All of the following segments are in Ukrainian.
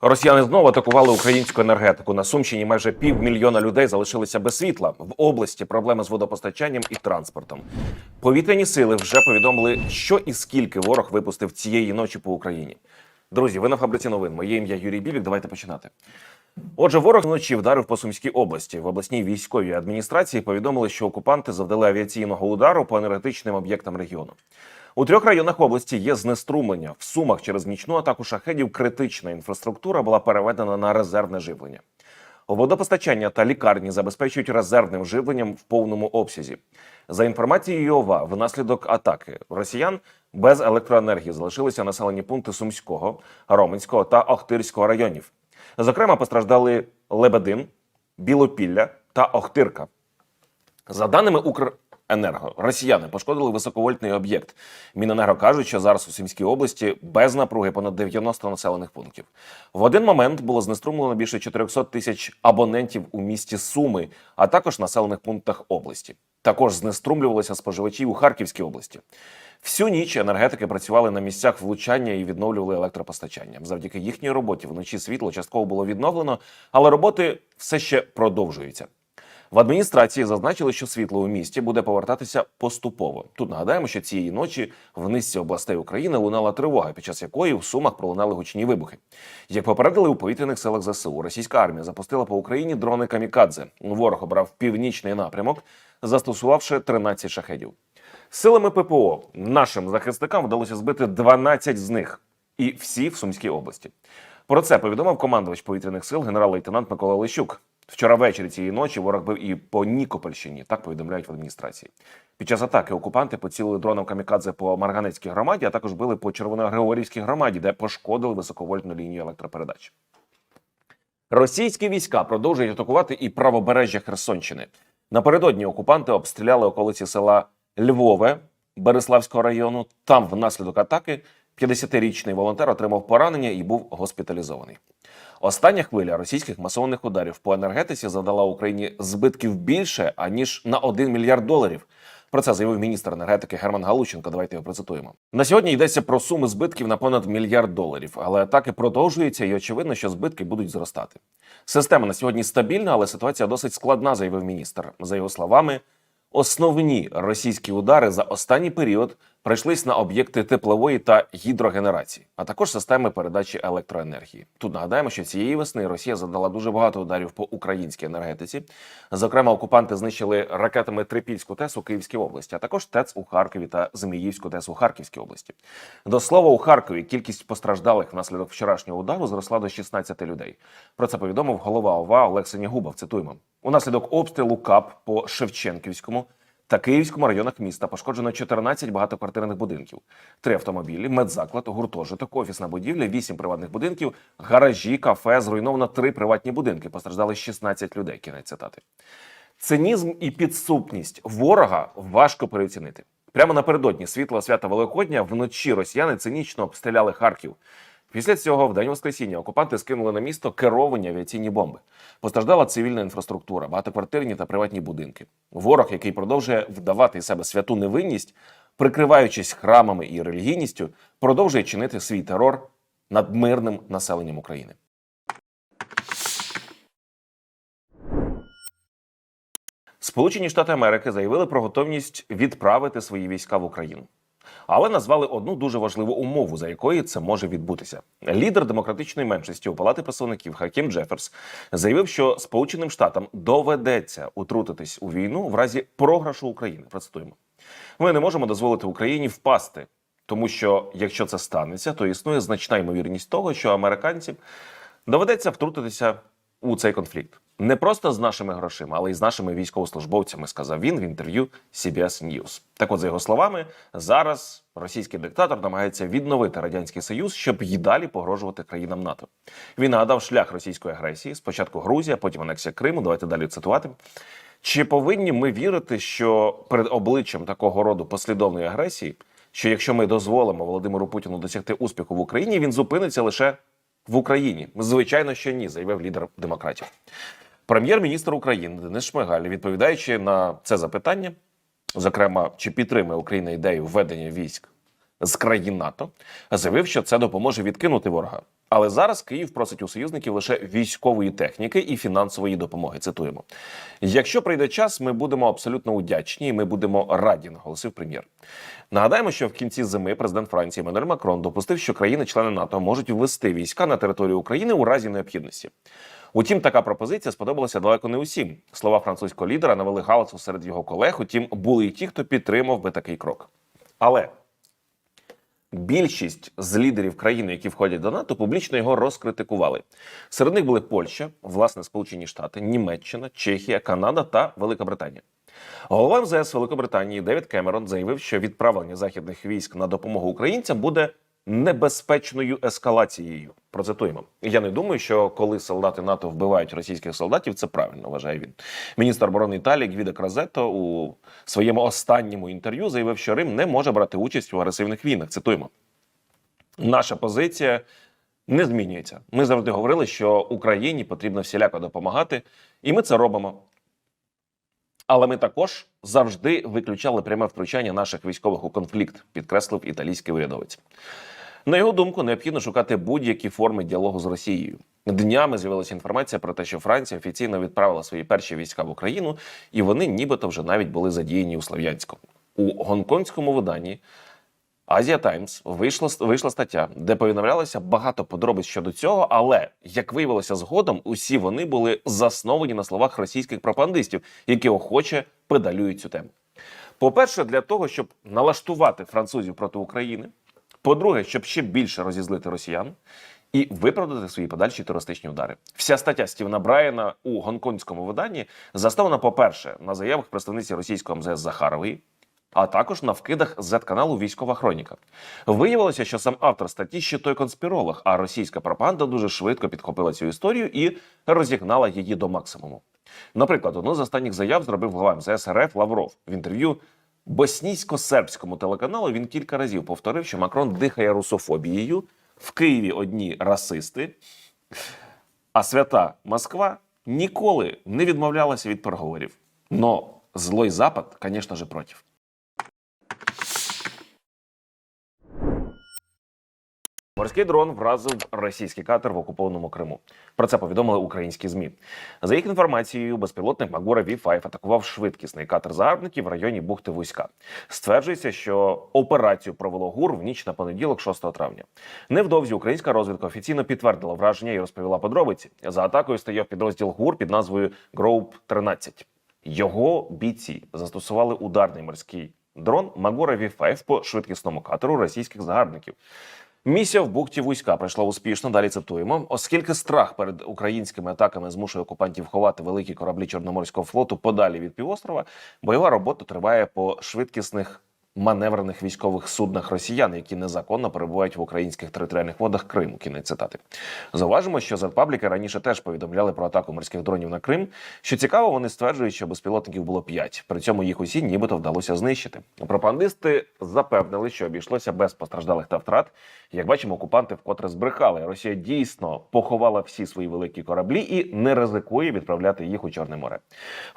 Росіяни знову атакували українську енергетику. На Сумщині майже півмільйона людей залишилися без світла. В області проблеми з водопостачанням і транспортом. Повітряні сили вже повідомили, що і скільки ворог випустив цієї ночі по Україні. Друзі, ви на фабриці новин. Моє ім'я Юрій Білік. Давайте починати. Отже, ворог вночі вдарив по Сумській області. В обласній військовій адміністрації повідомили, що окупанти завдали авіаційного удару по енергетичним об'єктам регіону. У трьох районах області є знеструмлення. В Сумах через нічну атаку шахедів критична інфраструктура була переведена на резервне живлення. Водопостачання та лікарні забезпечують резервним живленням в повному обсязі. За інформацією ОВА, внаслідок атаки росіян без електроенергії залишилися населені пункти Сумського, Роменського та Охтирського районів. Зокрема, постраждали Лебедин, Білопілля та Охтирка. За даними Укренерго, росіяни пошкодили високовольтний об'єкт. Міненерго кажуть, що зараз у Сумській області без напруги понад 90 населених пунктів. В один момент було знеструмлено більше 400 тисяч абонентів у місті Суми, а також населених пунктах області. Також знеструмлювалися споживачі у Харківській області. Всю ніч енергетики працювали на місцях влучання і відновлювали електропостачання. Завдяки їхній роботі вночі світло частково було відновлено, але роботи все ще продовжуються. В адміністрації зазначили, що світло у місті буде повертатися поступово. Тут нагадаємо, що цієї ночі в низці областей України лунала тривога, під час якої в Сумах пролунали гучні вибухи. Як попередили у повітряних силах ЗСУ, російська армія запустила по Україні дрони камікадзе. Ворог обрав північний напрямок, застосувавши 13 шахедів. Силами ППО нашим захисникам вдалося збити 12 з них, і всі в Сумській області. Про це повідомив командувач повітряних сил генерал-лейтенант Микола Лещук. Вчора ввечері цієї ночі ворог бив і по Нікопольщині. Так повідомляють в адміністрації. Під час атаки окупанти поцілили дроном камікадзе по Марганецькій громаді, а також били по Червоногригорівській громаді, де пошкодили високовольтну лінію електропередач. Російські війська продовжують атакувати і правобережжя Херсонщини. Напередодні окупанти обстріляли околиці села Львове Береславського району. Там, внаслідок атаки, 50-річний волонтер отримав поранення і був госпіталізований. Остання хвиля російських масованих ударів по енергетиці завдала Україні збитків більше аніж на 1 мільярд доларів. Про це заявив міністр енергетики Герман Галущенко. Давайте його процитуємо. На сьогодні йдеться про суми збитків на понад мільярд доларів, але атаки продовжуються, і очевидно, що збитки будуть зростати. Система на сьогодні стабільна, але ситуація досить складна, заявив міністр. За його словами, основні російські удари за останній період прийшлись на об'єкти теплової та гідрогенерації, а також системи передачі електроенергії. Тут нагадаємо, що цієї весни Росія задала дуже багато ударів по українській енергетиці. Зокрема, окупанти знищили ракетами Трипільську ТЕС у Київській області, а також ТЕЦ у Харкові та Зміївську ТЕС у Харківській області. До слова, у Харкові кількість постраждалих внаслідок вчорашнього удару зросла до 16 людей. Про це повідомив голова ОВА Олег Синягубов. Цитуємо: унаслідок обстрілу КАП по Шевченківському та Київському районах міста пошкоджено 14 багатоквартирних будинків, три автомобілі, медзаклад, гуртожиток, офісна будівля, 8 приватних будинків, гаражі, кафе. Зруйновано три приватні будинки. Постраждали 16 людей. Кінець цитати. Цинізм і підступність ворога важко переоцінити. Прямо напередодні світлого свята Великодня вночі росіяни цинічно обстріляли Харків. Після цього, в день Воскресіння, окупанти скинули на місто керовані авіаційні бомби. Постраждала цивільна інфраструктура, багатоквартирні та приватні будинки. Ворог, який продовжує вдавати себе святу невинність, прикриваючись храмами і релігійністю, продовжує чинити свій терор над мирним населенням України. Сполучені Штати Америки заявили про готовність відправити свої війська в Україну. Але назвали одну дуже важливу умову, за якої це може відбутися. Лідер демократичної меншості у палати представників Хакім Джеферс заявив, що Сполученим Штатам доведеться утрутитись у війну в разі програшу України. Процитуємо: ми не можемо дозволити Україні впасти, тому що якщо це станеться, то існує значна ймовірність того, що американцям доведеться втрутитися у цей конфлікт. Не просто з нашими грошима, але й з нашими військовослужбовцями, сказав він в інтерв'ю CBS News. Так от, за його словами, зараз російський диктатор намагається відновити радянський союз, щоб й далі погрожувати країнам НАТО. Він нагадав шлях російської агресії: спочатку Грузія, потім анексія Криму. Давайте далі цитувати. Чи повинні ми вірити, що перед обличчям такого роду послідовної агресії, що якщо ми дозволимо Володимиру Путіну досягти успіху в Україні, він зупиниться лише в Україні? Звичайно, що ні, заявив лідер демократів. Прем'єр-міністр України Денис Шмигаль, відповідаючи на це запитання, зокрема, чи підтримує Україна ідею введення військ з країн НАТО, заявив, що це допоможе відкинути ворога. Але зараз Київ просить у союзників лише військової техніки і фінансової допомоги. Цитуємо: якщо прийде час, ми будемо абсолютно удячні, і ми будемо раді, наголосив прем'єр. Нагадаємо, що в кінці зими президент Франції Еммануель Макрон допустив, що країни-члени НАТО можуть ввести війська на територію України у разі необхідності. Утім, така пропозиція сподобалася далеко не усім. Слова французького лідера навели галасу серед його колег. Утім, були і ті, хто підтримав би такий крок. Але більшість з лідерів країни, які входять до НАТО, публічно його розкритикували. Серед них були Польща, власне, Сполучені Штати, Німеччина, Чехія, Канада та Велика Британія. Голова МЗС Великобританії Девід Кемерон заявив, що відправлення західних військ на допомогу українцям буде небезпечною ескалацією. Процитуємо. Я не думаю, що коли солдати НАТО вбивають російських солдатів, це правильно вважає він. Міністр оборони Італії Гвідо Кразетто у своєму останньому інтерв'ю заявив, що Рим не може брати участь у агресивних війнах. Цитуємо. Наша позиція не змінюється. Ми завжди говорили, що Україні потрібно всіляко допомагати, і ми це робимо. Але ми також завжди виключали пряме втручання наших військових у конфлікт, підкреслив італійський урядовець. На його думку, необхідно шукати будь-які форми діалогу з Росією. Днями з'явилася інформація про те, що Франція офіційно відправила свої перші війська в Україну, і вони нібито вже навіть були задіяні у Слов'янську. У гонконгському виданні Азія Таймс вийшла вийшла стаття, де повідомлялося багато подробиць щодо цього, але як виявилося згодом, усі вони були засновані на словах російських пропагандистів, які охоче педалюють цю тему. По-перше, для того, щоб налаштувати французів проти України. По-друге, щоб ще більше розізлити росіян і виправдати свої подальші терористичні удари. Вся стаття Стівена Брайана у гонконгському виданні заставлена, по-перше, на заявах представниці російського МЗС Захарової, а також на вкидах Z-каналу Військова хроніка. Виявилося, що сам автор статті ще той конспіролог, а російська пропаганда дуже швидко підхопила цю історію і розігнала її до максимуму. Наприклад, одну з останніх заяв зробив глава МЗС РФ Лавров в інтерв'ю боснійсько-сербському телеканалу він кілька разів повторив, що Макрон дихає русофобією. В Києві одні расисти, а свята Москва ніколи не відмовлялася від переговорів. Но злой Запад, звісно ж, проти. Морський дрон вразив російський катер в окупованому Криму. Про це повідомили українські змі. За їх інформацією, безпілотник Магура V5 атакував швидкісний катер загарбників в районі бухти Вузька. Стверджується, що операцію провело ГУР в ніч на понеділок, 6 травня. Невдовзі українська розвідка офіційно підтвердила враження і розповіла подробиці. За атакою стояв підрозділ ГУР під назвою Гроуп 13 Його бійці застосували ударний морський дрон Магура V5 по швидкісному катеру російських загарбників. Місія в бухті вузька пройшла успішно. Далі цитуємо, оскільки страх перед українськими атаками змушує окупантів ховати великі кораблі Чорноморського флоту подалі від півострова. Бойова робота триває по швидкісних маневрених військових суднах росіян, які незаконно перебувають в українських територіальних водах Криму. Кінець цитати. Зауважимо, що Зетпабліки раніше теж повідомляли про атаку морських дронів на Крим. Що цікаво, вони стверджують, що безпілотників було п'ять. При цьому їх усі нібито вдалося знищити. Пропагандисти запевнили, що обійшлося без постраждалих та втрат. Як бачимо, окупанти вкотре збрехали. Росія дійсно поховала всі свої великі кораблі і не ризикує відправляти їх у Чорне море.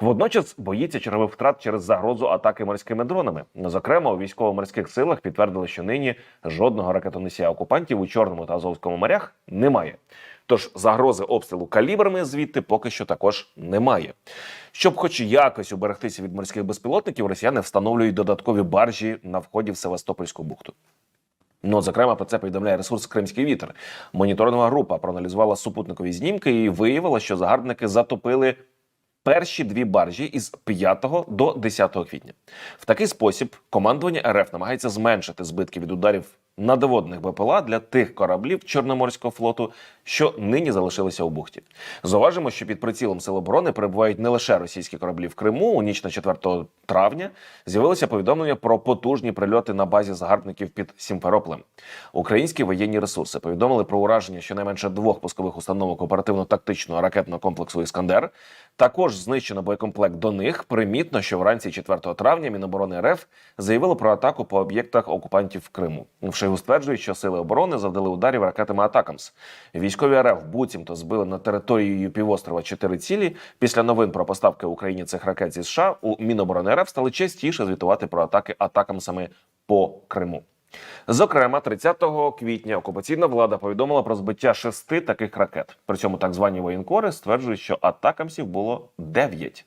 Водночас боїться чергових втрат через загрозу атаки морськими дронами. Зокрема, у військово-морських силах підтвердили, що нині жодного ракетоносія окупантів у Чорному та Азовському морях немає. Тож загрози обстрілу калібрами звідти поки що також немає. Щоб, хоч якось уберегтися від морських безпілотників, росіяни встановлюють додаткові баржі на вході в Севастопольську бухту. Ну, зокрема, про це повідомляє ресурс Кримський вітер. Моніторингова група проаналізувала супутникові знімки і виявила, що загарбники затопили перші дві баржі із 5 до 10 квітня. В такий спосіб командування РФ намагається зменшити збитки від ударів надводних БПЛА для тих кораблів Чорноморського флоту, що нині залишилися у бухті. Зауважимо, що під прицілом Сил оборони перебувають не лише російські кораблі в Криму. У ніч на 4 травня з'явилося повідомлення про потужні прильоти на базі загарбників під Сімферополем. Українські воєнні ресурси повідомили про ураження щонайменше двох пускових установок оперативно-тактичного ракетного комплексу Іскандер. Також знищено боєкомплект до них. Примітно, що вранці 4 травня Міноборони РФ заявило про атаку по об'єктах окупантів Криму. В Шойгу стверджують, що сили оборони завдали ударів ракетами Атакамс. Військові РФ буцімто збили на територію півострова чотири цілі. Після новин про поставки Україні цих ракет зі США у Міноборони РФ стали частіше звітувати про атаки атакамсами по Криму. Зокрема, 30 квітня окупаційна влада повідомила про збиття шести таких ракет. При цьому так звані воєнкори стверджують, що атакамсів було дев'ять.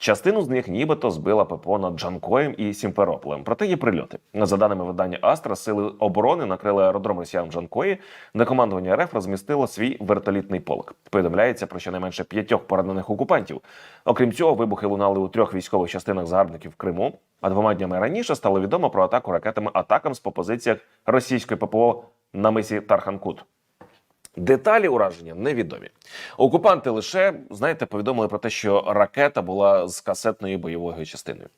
Частину з них нібито збила ППО над Джанкоєм і Сімферополем. Проте є прильоти. За даними видання Астра, сили оборони накрили аеродром росіян Джанкої, де командування РФ розмістило свій вертолітний полк. Повідомляється про щонайменше п'ятьох поранених окупантів. Окрім цього, вибухи лунали у трьох військових частинах загарбників в Криму. А двома днями раніше стало відомо про атаку ракетами атакам з по позиціях російської ППО на мисі Тарханкут. Деталі ураження невідомі. Окупанти лише знаєте повідомили про те, що ракета була з касетною бойовою частиною.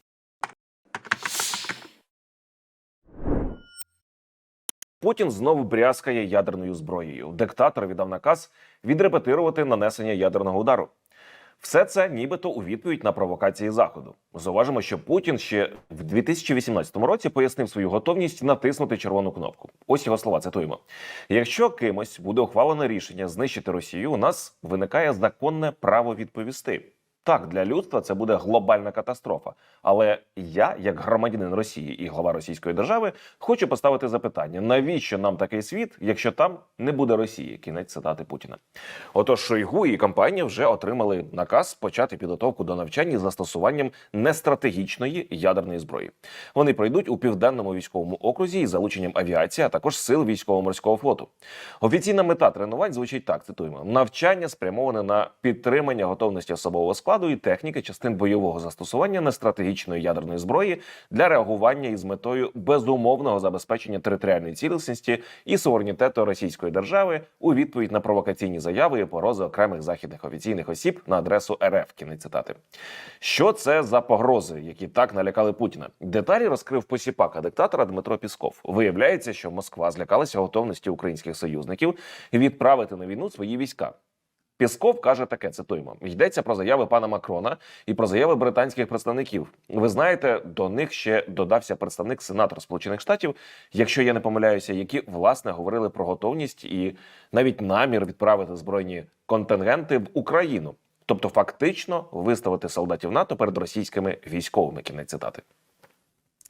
Путін знову брязкає ядерною зброєю. Диктатор віддав наказ відрепетирувати нанесення ядерного удару. Все це нібито у відповідь на провокації заходу. Зауважимо, що Путін ще в 2018 році пояснив свою готовність натиснути червону кнопку. Ось його слова цитуємо: якщо кимось буде ухвалено рішення знищити Росію, у нас виникає законне право відповісти. Так, для людства це буде глобальна катастрофа. Але я, як громадянин Росії і глава Російської держави, хочу поставити запитання: навіщо нам такий світ, якщо там не буде Росії? Кінець цитати Путіна. Отож, Шойгу і компанія вже отримали наказ почати підготовку до навчання з застосуванням нестратегічної ядерної зброї. Вони пройдуть у південному військовому окрузі із залученням авіації, а також сил військово-морського флоту. Офіційна мета тренувань звучить так: цитуємо: навчання спрямоване на підтримання готовності особового складу і техніки частин бойового застосування нестратегічної ядерної зброї для реагування із метою безумовного забезпечення територіальної цілісності і суверенітету Російської держави у відповідь на провокаційні заяви і погрози окремих західних офіційних осіб на адресу РФ. Кінець цитати. Що це за погрози, які так налякали Путіна? Деталі розкрив посіпака диктатора Дмитро Пісков. Виявляється, що Москва злякалася готовності українських союзників відправити на війну свої війська. Пісков каже таке: цитуємо: йдеться про заяви пана Макрона і про заяви британських представників. Ви знаєте, до них ще додався представник сенатор Сполучених Штатів, якщо я не помиляюся, які власне говорили про готовність і навіть намір відправити збройні контингенти в Україну, тобто фактично виставити солдатів НАТО перед російськими військовими. Кінець цитати.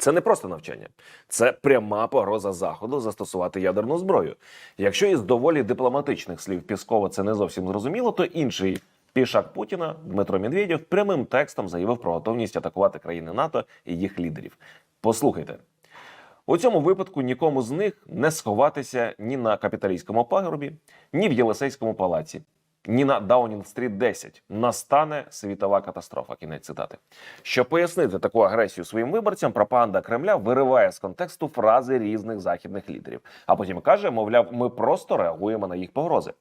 Це не просто навчання, це пряма погроза заходу застосувати ядерну зброю. Якщо із доволі дипломатичних слів Піскова це не зовсім зрозуміло, то інший пішак Путіна Дмитро Медведєв прямим текстом заявив про готовність атакувати країни НАТО і їх лідерів. Послухайте. У цьому випадку нікому з них не сховатися ні на капіталійському пагорбі, ні в Єлисейському палаці, ні на Даунінг-стріт 10. Настане світова катастрофа. Кінець цитати. Щоб пояснити таку агресію своїм виборцям, пропаганда Кремля вириває з контексту фрази різних західних лідерів, а потім каже: мовляв, ми просто реагуємо на їх погрози.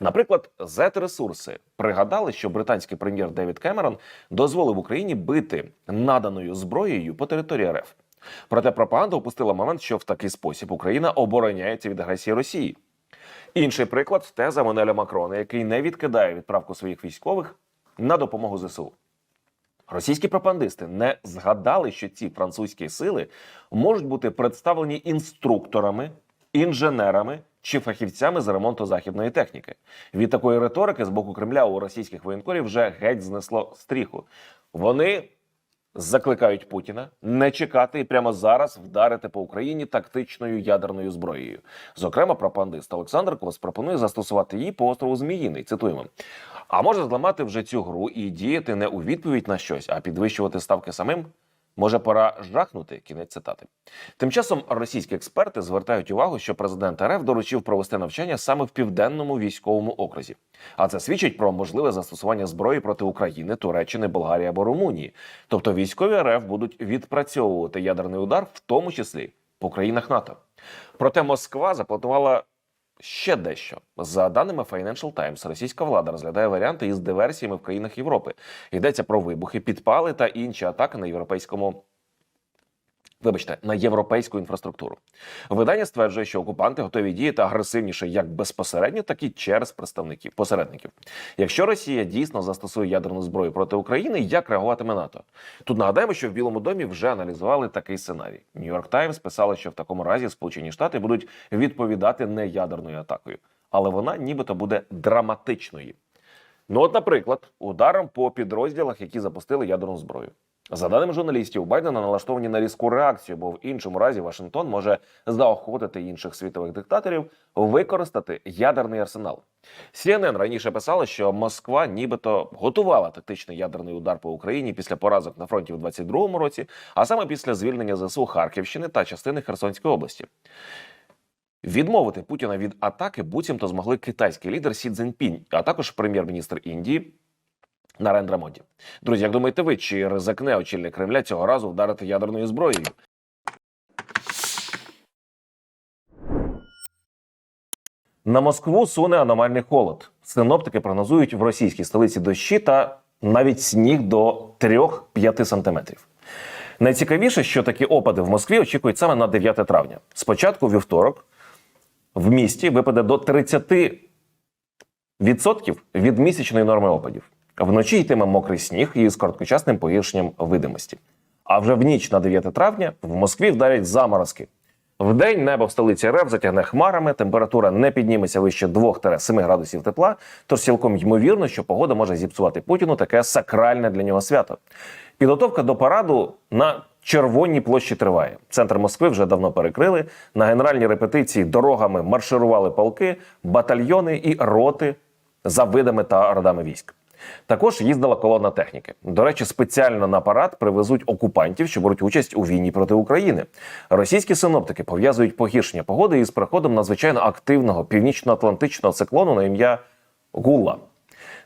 Наприклад, Z-ресурси пригадали, що британський прем'єр Девід Кемерон дозволив Україні бити наданою зброєю по території РФ. Проте пропаганда опустила момент, що в такий спосіб Україна обороняється від агресії Росії. Інший приклад теза Манеля Макрона, який не відкидає відправку своїх військових на допомогу ЗСУ. Російські пропагандисти не згадали, що ці французькі сили можуть бути представлені інструкторами, інженерами чи фахівцями з ремонту західної техніки. Від такої риторики з боку Кремля у російських воєнкорів вже геть знесло стріху. Вони закликають Путіна не чекати і прямо зараз вдарити по Україні тактичною ядерною зброєю. Зокрема, пропагандист Олександр Кос пропонує застосувати її по острову Зміїний. Цитуємо. А може зламати вже цю гру і діяти не у відповідь на щось, а підвищувати ставки самим. Може, пора жахнути кінець цитати. Тим часом російські експерти звертають увагу, що президент РФ доручив провести навчання саме в південному військовому окрузі. А це свідчить про можливе застосування зброї проти України, Туреччини, Болгарії або Румунії. Тобто військові РФ будуть відпрацьовувати ядерний удар, в тому числі по країнах НАТО. Проте Москва запланувала ще дещо. За даними Financial Times, російська влада розглядає варіанти із диверсіями в країнах Європи. Йдеться про вибухи, підпали та інші атаки на європейському. Вибачте, на європейську інфраструктуру. Видання стверджує, що окупанти готові діяти агресивніше як безпосередньо, так і через представників посередників. Якщо Росія дійсно застосує ядерну зброю проти України, як реагуватиме НАТО? Тут нагадаємо, що в Білому домі вже аналізували такий сценарій. Нью-Йорк Таймс писали, що в такому разі Сполучені Штати будуть відповідати не ядерною атакою, але вона нібито буде драматичною. Ну, от, наприклад, ударом по підрозділах, які запустили ядерну зброю. За даними журналістів, Байдена налаштовані на різку реакцію, бо в іншому разі Вашингтон може заохотити інших світових диктаторів використати ядерний арсенал. CNN раніше писала, що Москва нібито готувала тактичний ядерний удар по Україні після поразок на фронті у 22-му році, а саме після звільнення ЗСУ Харківщини та частини Херсонської області. Відмовити Путіна від атаки буцімто змогли китайський лідер Сі Цзіньпінь, а також прем'єр-міністр Індії Нарендра Моді. Друзі, як думаєте ви, чи ризикне очільник Кремля цього разу вдарити ядерною зброєю? На Москву суне аномальний холод. Синоптики прогнозують в російській столиці дощі та навіть сніг до 3-5 сантиметрів. Найцікавіше, що такі опади в Москві очікують саме на 9 травня. Спочатку вівторок в місті випаде до 30% від місячної норми опадів. Вночі йтиме мокрий сніг із короткочасним погіршенням видимості. А вже в ніч на 9 травня в Москві вдарять заморозки. Вдень небо в столиці РФ затягне хмарами, температура не підніметься вище 2-7 градусів тепла, тож цілком ймовірно, що погода може зіпсувати Путіну таке сакральне для нього свято. Підготовка до параду на червоній площі триває. Центр Москви вже давно перекрили. На генеральній репетиції дорогами марширували полки, батальйони і роти за видами та родами військ. Також їздила колона техніки. До речі, спеціально на парад привезуть окупантів, що беруть участь у війні проти України. Російські синоптики пов'язують погіршення погоди із приходом надзвичайно активного північно-атлантичного циклону на ім'я Гула.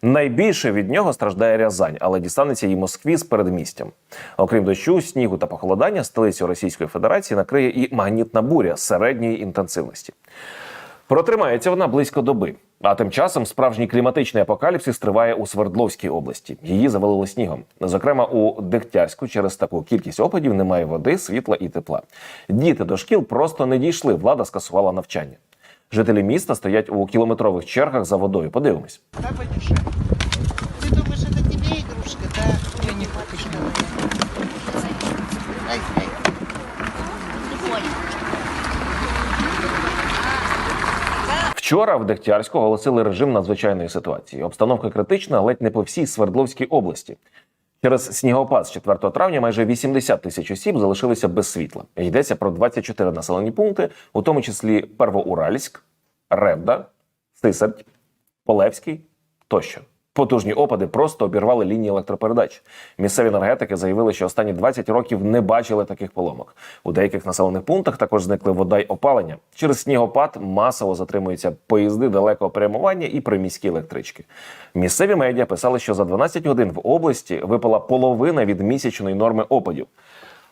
Найбільше від нього страждає Рязань, але дістанеться і Москві з передмістям. Окрім дощу, снігу та похолодання, столицю Російської Федерації накриє і магнітна буря середньої інтенсивності. Протримається вона близько доби. А тим часом справжній кліматичний апокаліпсис триває у Свердловській області. Її завалило снігом. Зокрема, у Дегтярську через таку кількість опадів немає води, світла і тепла. Діти до шкіл просто не дійшли. Влада скасувала навчання. Жителі міста стоять у кілометрових чергах за водою. Подивимось. Да, Вчора в Дегтярську оголосили режим надзвичайної ситуації. Обстановка критична ледь не по всій Свердловській області. Через снігопад з 4 травня майже 80 тисяч осіб залишилися без світла. Йдеться про 24 населені пункти, у тому числі Первоуральськ, Ревда, Стисерть, Полевський тощо. Потужні опади просто обірвали лінії електропередач. Місцеві енергетики заявили, що останні 20 років не бачили таких поломок. У деяких населених пунктах також зникли вода й опалення. Через снігопад масово затримуються поїзди далекого прямування і приміські електрички. Місцеві медіа писали, що за 12 годин в області випала половина від місячної норми опадів.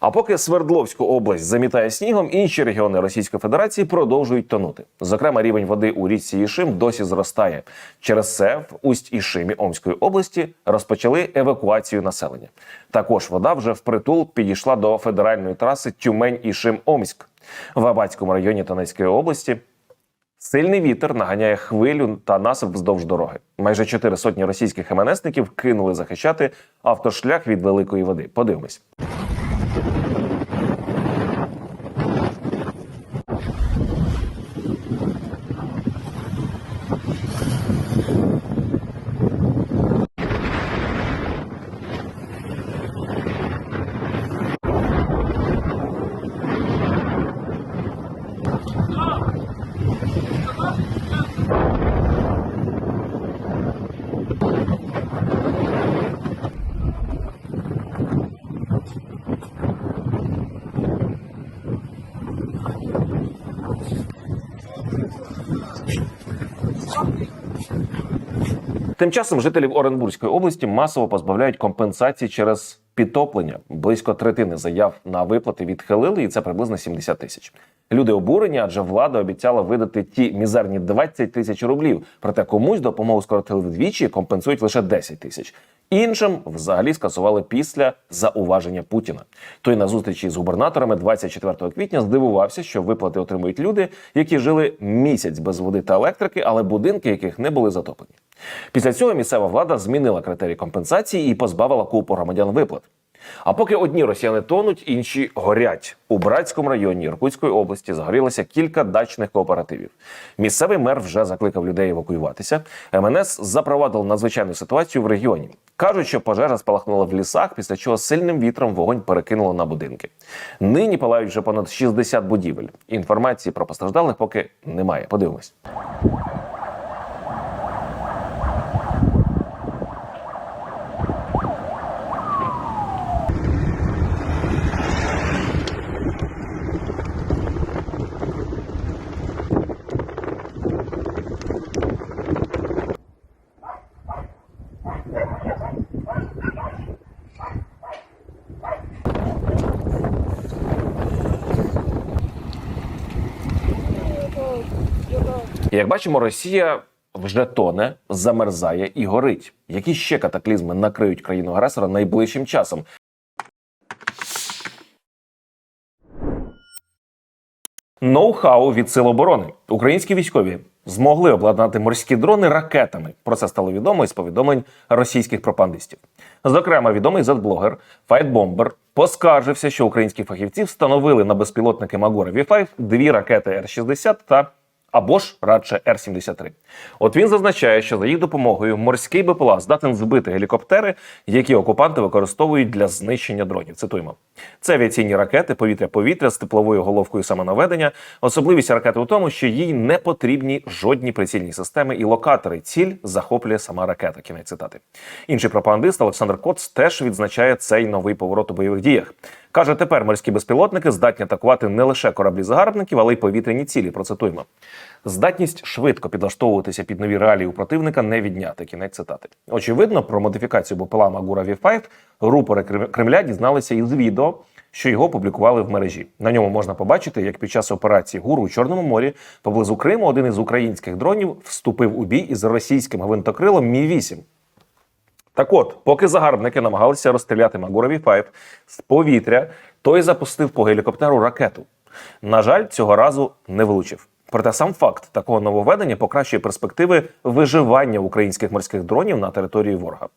А поки Свердловську область замітає снігом, інші регіони Російської Федерації продовжують тонути. Зокрема, рівень води у річці Ішим досі зростає. Через це в усть Ішимі Омської області розпочали евакуацію населення. Також вода вже впритул підійшла до федеральної траси Тюмень Ішим Омськ в Абацькому районі Донецької області. Сильний вітер наганяє хвилю та насип вздовж дороги. Майже чотири сотні російських МНСників кинули захищати автошлях від великої води. Подивимось. Тим часом жителів Оренбурзької області масово позбавляють компенсації через підтоплення. Близько третини заяв на виплати відхилили, і це приблизно 70 тисяч. Люди обурені, адже влада обіцяла видати ті мізерні 20 тисяч рублів. Проте комусь допомогу скоротили вдвічі, компенсують лише 10 тисяч. Іншим взагалі скасували після зауваження Путіна. Той на зустрічі з губернаторами 24 квітня здивувався, що виплати отримують люди, які жили місяць без води та електрики, але будинки яких не були затоплені. Після цього місцева влада змінила критерії компенсації і позбавила купу громадян виплат. А поки одні росіяни тонуть, інші горять. У Братському районі Іркутської області загорілося кілька дачних кооперативів. Місцевий мер вже закликав людей евакуюватися. МНС запровадив надзвичайну ситуацію в регіоні. Кажуть, що пожежа спалахнула в лісах, після чого сильним вітром вогонь перекинуло на будинки. Нині палають вже понад 60 будівель. Інформації про постраждалих поки немає. Подивимось. Як бачимо, Росія вже тоне, замерзає і горить. Які ще катаклізми накриють країну агресора найближчим часом? Ноу-хау від сил оборони. Українські військові змогли обладнати морські дрони ракетами. Про це стало відомо із повідомлень російських пропагандистів. Зокрема, відомий зет-блогер Файтбомбер поскаржився, що українські фахівці встановили на безпілотники Магора V5 дві ракети Р-60 та або ж радше Р-73. От він зазначає, що за їх допомогою морський БПЛА здатен збити гелікоптери, які окупанти використовують для знищення дронів. Цитуємо: це авіаційні ракети, повітря-повітря з тепловою головкою самонаведення. Особливість ракети у тому, що їй не потрібні жодні прицільні системи і локатори. Ціль захоплює сама ракета. Кінець цитати. Інший пропагандист Олександр Коц теж відзначає цей новий поворот у бойових діях. Каже, тепер морські безпілотники здатні атакувати не лише кораблі загарбників, але й повітряні цілі. Процитуємо. Здатність швидко підлаштовуватися під нові реалії у противника не відняти. Кінець цитати. Очевидно, про модифікацію БПЛА Магура V5 рупори Кремля дізналися із відео, що його публікували в мережі. На ньому можна побачити, як під час операції ГУР у Чорному морі поблизу Криму один із українських дронів вступив у бій із російським гвинтокрилом Мі 8 так от, поки загарбники намагалися розстріляти Магурові 5 з повітря, той запустив по гелікоптеру ракету. На жаль, цього разу не влучив. Проте сам факт такого нововведення покращує перспективи виживання українських морських дронів на території ворога.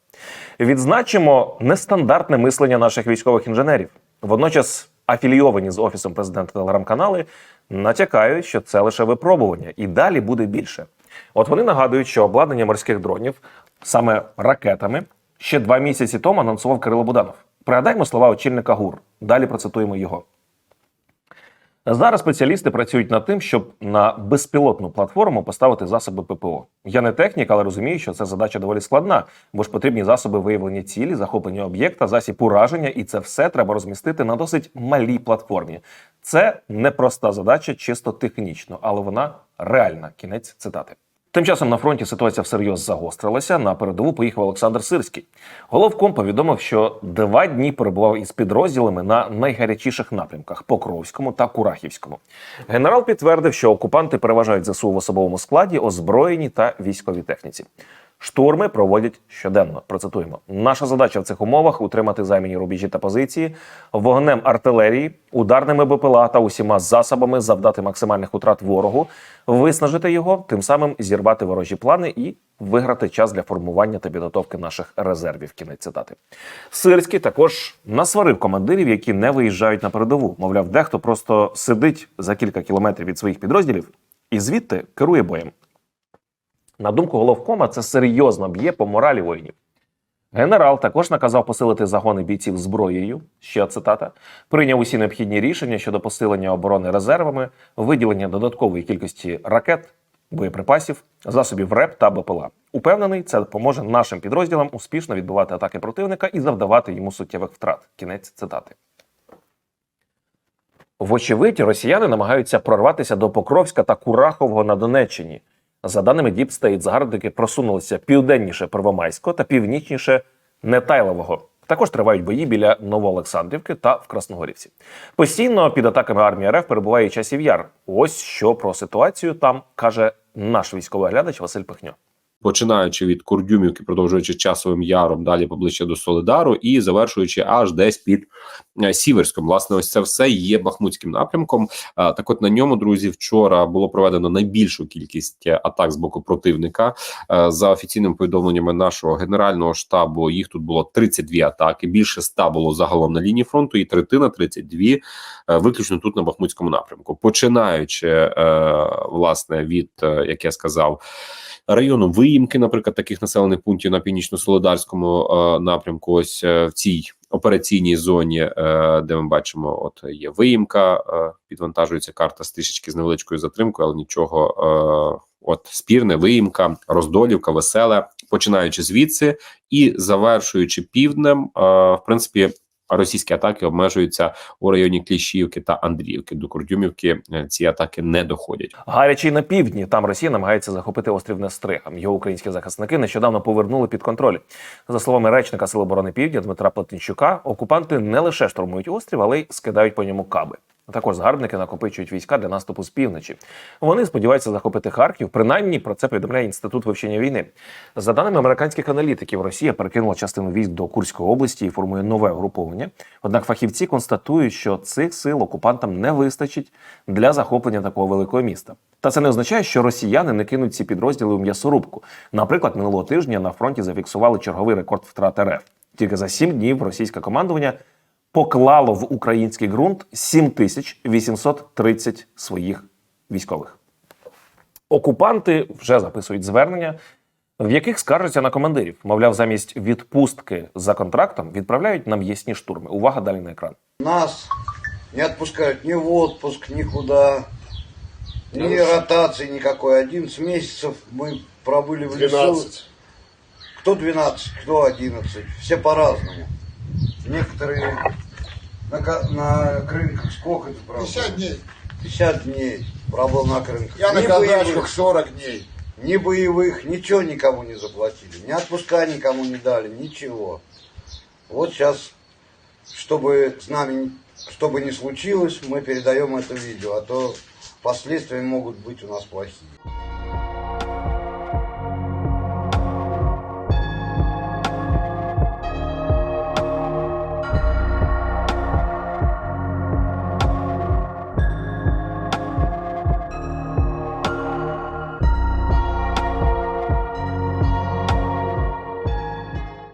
Відзначимо нестандартне мислення наших військових інженерів. Водночас афілійовані з офісом президента телеграм-канали натякають, що це лише випробування, і далі буде більше. От вони нагадують, що обладнання морських дронів саме ракетами ще два місяці тому анонсував Кирило Буданов. Пригадаймо слова очільника ГУР. Далі процитуємо його. Зараз спеціалісти працюють над тим, щоб на безпілотну платформу поставити засоби ППО. Я не технік, але розумію, що це задача доволі складна, бо ж потрібні засоби виявлення цілі, захоплення об'єкта, засіб ураження, і це все треба розмістити на досить малій платформі. Це непроста задача, чисто технічно, але вона реальна. Кінець цитати. Тим часом на фронті ситуація всерйоз загострилася. На передову поїхав Олександр Сирський. Головком повідомив, що два дні перебував із підрозділами на найгарячіших напрямках Покровському та Курахівському. Генерал підтвердив, що окупанти переважають ЗСУ в особовому складі, озброєні та військовій техніці. Штурми проводять щоденно. Процитуємо: наша задача в цих умовах утримати займані рубежі та позиції вогнем артилерії, ударними БПЛА та усіма засобами завдати максимальних утрат ворогу, виснажити його, тим самим зірвати ворожі плани і виграти час для формування та підготовки наших резервів. Кінець цитати. Сирський також насварив командирів, які не виїжджають на передову. Мовляв, дехто просто сидить за кілька кілометрів від своїх підрозділів і звідти керує боєм. На думку головкома, це серйозно б'є по моралі воїнів. Генерал також наказав посилити загони бійців зброєю. Ще цитата: прийняв усі необхідні рішення щодо посилення оборони резервами, виділення додаткової кількості ракет, боєприпасів, засобів РЕП та БПЛА. Упевнений, це допоможе нашим підрозділам успішно відбивати атаки противника і завдавати йому суттєвих втрат. Кінець цитати. Вочевидь, росіяни намагаються прорватися до Покровська та Курахового на Донеччині. За даними Deep загарбники просунулися південніше Первомайського та північніше Нетайлового. Також тривають бої біля Новоолександрівки та в Красногорівці. Постійно під атаками армії РФ перебуває часів яр. Ось що про ситуацію там каже наш військовий глядач Василь Пихньо. Починаючи від Курдюмівки, продовжуючи часовим яром, далі поближче до Солидару, і завершуючи аж десь під е, Сіверськом. Власне, ось це все є Бахмутським напрямком. Так, от на ньому, друзі, вчора було проведено найбільшу кількість е, атак з боку противника. Е, За офіційними повідомленнями нашого генерального штабу, їх тут було 32 атаки. Більше 100 було загалом на лінії фронту, і третина 32 е, виключно тут на Бахмутському напрямку. Починаючи е, власне від, е, як я сказав району виїмки, наприклад, таких населених пунктів на північно-солидарському е, напрямку. Ось е, в цій операційній зоні, е, де ми бачимо, от є виїмка, підвантажується карта з трішечки з невеличкою затримкою, але нічого. От спірне, виїмка, роздолівка, веселе, починаючи звідси і завершуючи півднем, в принципі, російські атаки обмежуються у районі Кліщівки та Андріївки. До Курдюмівки е, ці атаки не доходять. Гарячий на півдні. Там Росія намагається захопити острів Нестрига. Його українські захисники нещодавно повернули під контроль. За словами речника Сил оборони Півдня Дмитра Платинчука, окупанти не лише штурмують острів, але й скидають по ньому каби. Також згарбники накопичують війська для наступу з півночі. Вони сподіваються захопити Харків. Принаймні про це повідомляє інститут вивчення війни. За даними американських аналітиків, Росія перекинула частину військ до Курської області і формує нове угруповання. Однак фахівці констатують, що цих сил окупантам не вистачить для захоплення такого великого міста. Та це не означає, що росіяни не кинуть ці підрозділи у м'ясорубку. Наприклад, минулого тижня на фронті зафіксували черговий рекорд втрат РФ. Тільки за сім днів російське командування поклало в український ґрунт 7830 своїх військових. Окупанти вже записують звернення, в яких скаржаться на командирів. Мовляв, замість відпустки за контрактом відправляють на м'ясні штурми. Увага далі на екран. Нас не отпускают ни в отпуск, никуда, ни ротации никакой. 11 месяцев мы пробыли в лесу. 12. Кто 12, кто 11. Все по-разному. Некоторые на, на крынках сколько ты пробыл? 50 дней. 50 дней пробыл на крынках. Я на Ни казачках боевых, 40 дней. ни боевых, ничего никому не заплатили. Ни отпуска никому не дали, ничего. Вот сейчас, чтобы с нами, чтобы не случилось, мы передаем это видео, а то последствия могут быть у нас плохие.